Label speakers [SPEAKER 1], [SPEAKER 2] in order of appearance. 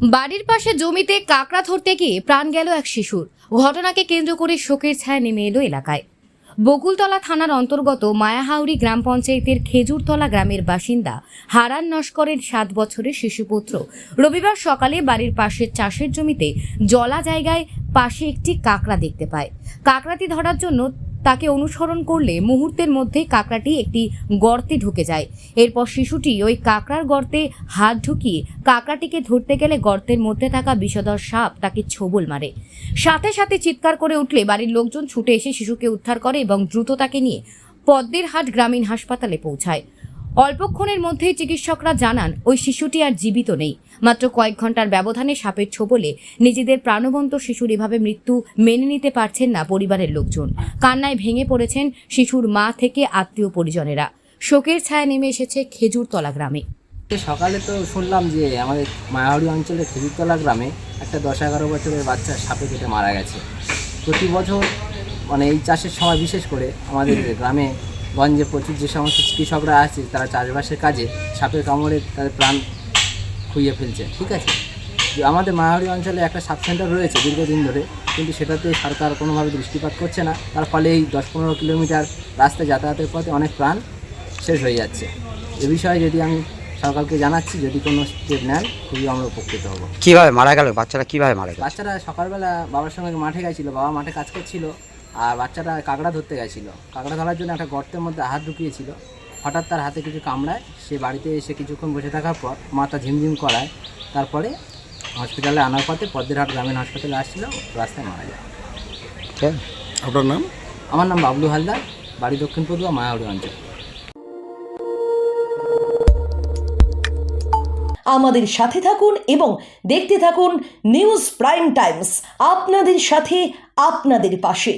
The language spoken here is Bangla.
[SPEAKER 1] বাড়ির পাশে জমিতে কাঁকড়া ধরতে গিয়ে প্রাণ গেল এক শিশুর। ঘটনাকে কেন্দ্র করে শোকের ছায়া নেমে এলো এলাকায়। বকুলতলা থানার অন্তর্গত মায়াহাউড়ি গ্রাম পঞ্চায়েতের খেজুরতলা গ্রামের বাসিন্দা হারান নস্করের সাত বছরের শিশুপুত্র। রবিবার সকালে বাড়ির পাশের চাষের জমিতে জলা জায়গায় পাশে একটি কাঁকড়া দেখতে পায়। কাঁকড়াটি ধরার জন্য তাকে অনুসরণ করলে মুহূর্তের মধ্যে কাকড়াটি একটি গর্তে ঢুকে যায়। এরপর শিশুটি ওই কাকড়ার গর্তে হাত ঢুকিয়ে কাকড়াটিকে ধরতে গেলে গর্তের মধ্যে থাকা বিষধর সাপ তাকে ছোবল মারে। সাথে সাথে চিৎকার করে উঠলে বাড়ির লোকজন ছুটে এসে শিশুকে উদ্ধার করে এবং দ্রুত তাকে নিয়ে পদ্মের হাট গ্রামীণ হাসপাতালে পৌঁছায়। অল্পক্ষণের মধ্যেই চিকিৎসকরা জানান, ওই শিশুটি আর জীবিত নেই। মাত্র কয়েক ঘণ্টার ব্যবধানে সাপের ছোবলে নিজেদের প্রাণবন্ত শিশুর এভাবে মৃত্যু মেনে নিতে পারছেন না পরিবারের লোকজন। কান্নায় ভেঙে পড়েছেন শিশুর মা থেকে আত্মীয় পরিজনেরা। শোকের ছায়া নেমে এসেছে খেজুরতলা গ্রামে।
[SPEAKER 2] সকালে তো শুনলাম যে আমাদের মায়াহরি অঞ্চলের খেজুরতলা গ্রামে একটা দশ এগারো বছরের বাচ্চা সাপে কেটে মারা গেছে। প্রতি বছর মানে এই চাষের সময় বিশেষ করে আমাদের গ্রামে গঞ্জে প্রচুর যে সমস্ত কৃষকরা আছে তারা চাষবাসের কাজে সাপের কামড়ে তাদের প্রাণ খুইয়ে ফেলছে ঠিক আছে? আমাদের মায়াহরি অঞ্চলে একটা সাব সেন্টার রয়েছে দীর্ঘদিন ধরে কিন্তু সেটাতে সরকার কোনোভাবে দৃষ্টিপাত করছে না। তার ফলে এই দশ পনেরো কিলোমিটার রাস্তায় যাতায়াতের পথে অনেক প্রাণ শেষ হয়ে যাচ্ছে। এ বিষয়ে যদি আমি সরকারকে জানাচ্ছি যদি কোনো স্টেপ নেন খুবই আমরা উপকৃত হব।
[SPEAKER 3] কীভাবে মারা গেল? বাচ্চারা কীভাবে মারা গেল?
[SPEAKER 2] বাচ্চারা সকালবেলা বাবার সঙ্গে মাঠে গেছিল বাবা মাঠে কাজ করছিল। আর বাচ্চাটা কাঁকড়া ধরতে গেছিল। কাঁকড়া ধরার জন্য একটা গর্তের মধ্যে হাত ঢুকিয়েছিল। হঠাৎ তার হাতে কিছু কামড়ায় সে বাড়িতে এসে কিছুক্ষণ বসে থাকার পর মাথা ঝিমঝিম করায়। তারপরে হসপিটালে আনার পথে পদ্মেরহাট গ্রামীণ হাসপাতালে আসছিল রাস্তায় মারা যায়।
[SPEAKER 3] ঠিক
[SPEAKER 4] আপনার নাম?
[SPEAKER 2] আমার নাম বাবলু হালদার বাড়ি দক্ষিণ পদুয়া মায়াউড়ি অঞ্চল।
[SPEAKER 5] আমাদের সাথে থাকুন এবং দেখতে থাকুন নিউজ প্রাইম টাইমস আপনাদের সাথে আপনাদের পাশে।